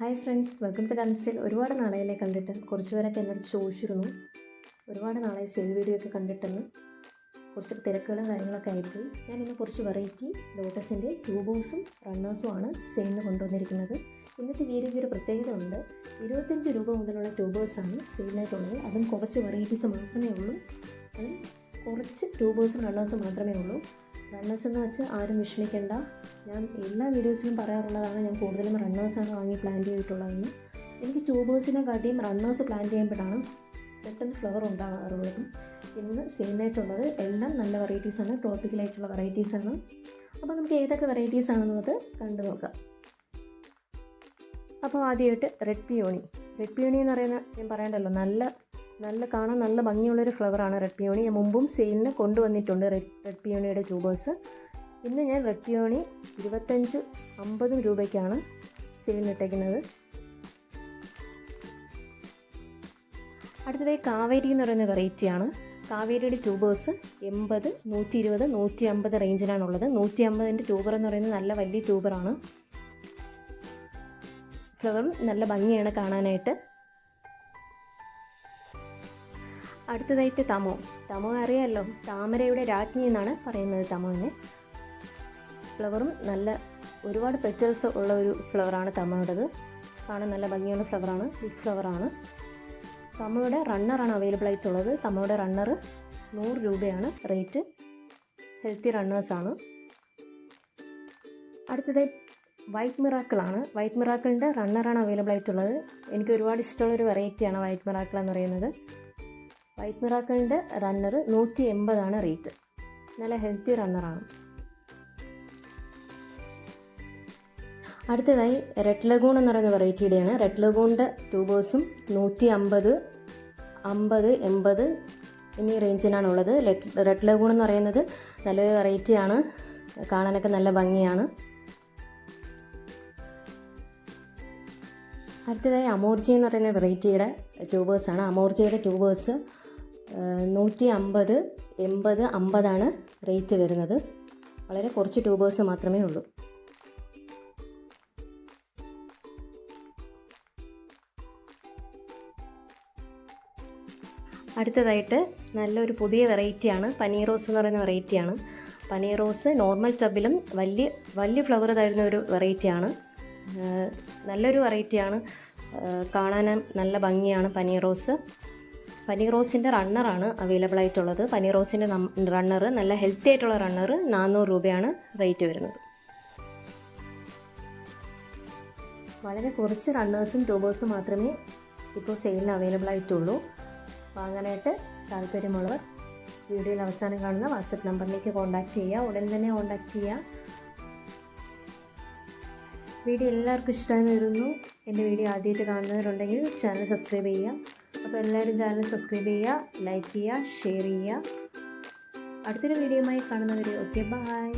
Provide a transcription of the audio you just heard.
Hi friends welcome to കൺസ്റ്റൈൽ ഒരുപാട് നാളെയല്ലേ കണ്ടിട്ട്. കുറച്ച് പേരൊക്കെ എന്നോട് ചോദിച്ചിരുന്നു. ഒരുപാട് നാളായി സെയിൽ വീഡിയോ ഒക്കെ കണ്ടിട്ടെന്ന്. കുറച്ച് തിരക്കുകളും കാര്യങ്ങളൊക്കെ ആയിപ്പോയി. ഞാൻ ഇന്ന് കുറച്ച് വെറൈറ്റി ലോട്ടസിന്റെ ട്യൂബോസും റണ്ണേഴ്സും ആണ് സെയിലിന് കൊണ്ടുവന്നിരിക്കുന്നത്. ഇന്നത്തെ വീഡിയോയ്ക്ക് ഒരു പ്രത്യേകത ഉണ്ട്. ഇരുപത്തഞ്ച് രൂപ മുതലുള്ള ട്യൂബേഴ്സാണ് സെയിലിനായിട്ടുള്ളത് അതും കുറച്ച് വെറൈറ്റീസ് മാത്രമേ ഉള്ളൂ. കുറച്ച് ട്യൂബേഴ്സും റണ്ണേഴ്സും മാത്രമേ ഉള്ളൂ. റണ്ണേഴ്സ് എന്ന് വെച്ച് ആരും വിഷമിക്കേണ്ട. ഞാൻ എല്ലാ വീഡിയോസിലും പറയാറുള്ളതാണ് ഞാൻ കൂടുതലും റണ്ണേഴ്സാണ് വാങ്ങി പ്ലാൻ ചെയ്തിട്ടുള്ളതെന്ന്. എനിക്ക് ട്യൂബേഴ്സിനെ കാട്ടിയും റണ്ണേഴ്സ് പ്ലാൻ ചെയ്യുമ്പോഴാണ് പെട്ടെന്ന് ഫ്ലവർ ഉണ്ടാകാറുള്ളതും. ഇന്ന് സെയിലായിട്ടുള്ളത് എല്ലാം നല്ല വെറൈറ്റീസാണ് ട്രോപ്പിക്കലായിട്ടുള്ള വെറൈറ്റീസാണ് അപ്പോൾ നമുക്ക് ഏതൊക്കെ വെറൈറ്റീസ് ആണെന്നത് കണ്ടു നോക്കാം. അപ്പോൾ ആദ്യമായിട്ട് റെഡ് പിയോണി റെഡ് പിയോണി എന്ന് പറയുന്ന ഞാൻ പറയണ്ടല്ലോ നല്ല നല്ല കാണാൻ നല്ല ഭംഗിയുള്ളൊരു ഫ്ലവറാണ് റെഡ് പിയോണി. ഞാൻ മുമ്പും സെയിലിന് കൊണ്ടുവന്നിട്ടുണ്ട് റെഡ് റെഡ് പിയോണിയുടെ ട്യൂബേഴ്സ് ഇന്ന് ഞാൻ റെഡ് പിയോണി ഇരുപത്തഞ്ച് അമ്പത് രൂപയ്ക്കാണ് സെയിലിനിട്ടേക്കുന്നത്. അടുത്തതായി കാവേരി എന്ന് പറയുന്ന വെറൈറ്റിയാണ് കാവേരിയുടെ ട്യൂബേഴ്സ് എൺപത് നൂറ്റി ഇരുപത് നൂറ്റി അമ്പത് റേഞ്ചിലാണുള്ളത് നൂറ്റി അമ്പതിന്റെ ട്യൂബർ എന്ന് പറയുന്നത് നല്ല വലിയ ട്യൂബറാണ് ഫ്ലവറും നല്ല ഭംഗിയാണ് കാണാനായിട്ട്. അടുത്തതായിട്ട് തമോ. തമോ അറിയാമല്ലോ താമരയുടെ രാജ്ഞി എന്നാണ് പറയുന്നത് തമോവിനെ ഫ്ലവറും നല്ല ഒരുപാട് പെറ്റൽസ് ഉള്ള ഒരു ഫ്ലവറാണ് തമോയുടേത്. കാണാൻ നല്ല ഭംഗിയുള്ള ഫ്ലവറാണ് ബിഗ് ഫ്ലവറാണ്. തമോയുടെ റണ്ണറാണ് അവൈലബിൾ ആയിട്ടുള്ളത്. തമോയുടെ റണ്ണർ നൂറ് രൂപയാണ് റേറ്റ് ഹെൽത്തി റണ്ണേഴ്സാണ് അടുത്തതായി വൈറ്റ് മിറാക്കിളാണ് വൈറ്റ് മിറാക്കിളിന്റെ റണ്ണറാണ് അവൈലബിൾ ആയിട്ടുള്ളത്. എനിക്ക് ഒരുപാട് ഇഷ്ടമുള്ളൊരു വെറൈറ്റിയാണ് വൈറ്റ് മിറാക്കിൾ എന്ന് പറയുന്നത്. വൈറ്റ് മിറാക്കളിന്റെ റണ്ണർ നൂറ്റി എൺപതാണ് റേറ്റ് നല്ല ഹെൽത്തി റണ്ണറാണ് അടുത്തതായി റെഡ് ലഗൂൺ എന്ന് പറയുന്ന വെറൈറ്റിയുടെയാണ് റെഡ് ലഗൂണിന്റെ ട്യൂബേഴ്സും നൂറ്റി അമ്പത് അമ്പത് എൺപത് എന്നീ റേഞ്ചിനാണുള്ളത് റെഡ് ലഗൂൺ എന്ന് പറയുന്നത് നല്ലൊരു വെറൈറ്റിയാണ് കാണാനൊക്കെ നല്ല ഭംഗിയാണ്. അടുത്തതായി അമോർജി എന്ന് പറയുന്ന വെറൈറ്റിയുടെ ട്യൂബേഴ്സാണ് അമോർജിയുടെ ട്യൂബേഴ്സ് നൂറ്റി അമ്പത് എൺപത് അമ്പതാണ് റേറ്റ് വരുന്നത്. വളരെ കുറച്ച് ട്യൂബേഴ്സ് മാത്രമേ ഉള്ളൂ. അടുത്തതായിട്ട് നല്ലൊരു പുതിയ വെറൈറ്റിയാണ് പനീർ റോസ് എന്ന് പറയുന്ന വെറൈറ്റിയാണ് പനീർ റോസ് നോർമൽ ടബിലും വലിയ വലിയ ഫ്ലവർ തരുന്ന ഒരു വെറൈറ്റിയാണ് നല്ലൊരു വെറൈറ്റിയാണ് കാണാൻ നല്ല ഭംഗിയാണ് പനീർ റോസ്. പനീർ റോസിന്റെ റണ്ണറാണ് അവൈലബിൾ ആയിട്ടുള്ളത്. പനി റോസിന്റെ റണ്ണർ നല്ല ഹെൽത്തി ആയിട്ടുള്ള റണ്ണർ നാനൂറ് രൂപയാണ് റേറ്റ് വരുന്നത്. വളരെ കുറച്ച് റണ്ണേഴ്സും ട്യൂബേഴ്സും മാത്രമേ ഇപ്പോൾ സെയിലിന് അവൈലബിൾ ആയിട്ടുള്ളൂ. വാങ്ങാനായിട്ട് താല്പര്യമുള്ളവർ വീഡിയോയിൽ അവസാനം കാണുന്ന വാട്സപ്പ് നമ്പറിലേക്ക് കോൺടാക്റ്റ് ചെയ്യുക. ഉടൻ തന്നെ കോൺടാക്റ്റ് ചെയ്യുക. വീഡിയോ എല്ലാവർക്കും ഇഷ്ടമായി വരുന്നു. എന്റെ വീഡിയോ ആദ്യമായിട്ട് കാണുന്നവരുണ്ടെങ്കിൽ ചാനൽ സബ്സ്ക്രൈബ് ചെയ്യുക. അപ്പോൾ എല്ലാവരും ചാനൽ സബ്സ്ക്രൈബ് ചെയ്യുക ലൈക്ക് ചെയ്യുക ഷെയർ ചെയ്യുക. അടുത്തൊരു വീഡിയോയുമായി കാണുന്നവരെ ഓക്കെ ബൈ.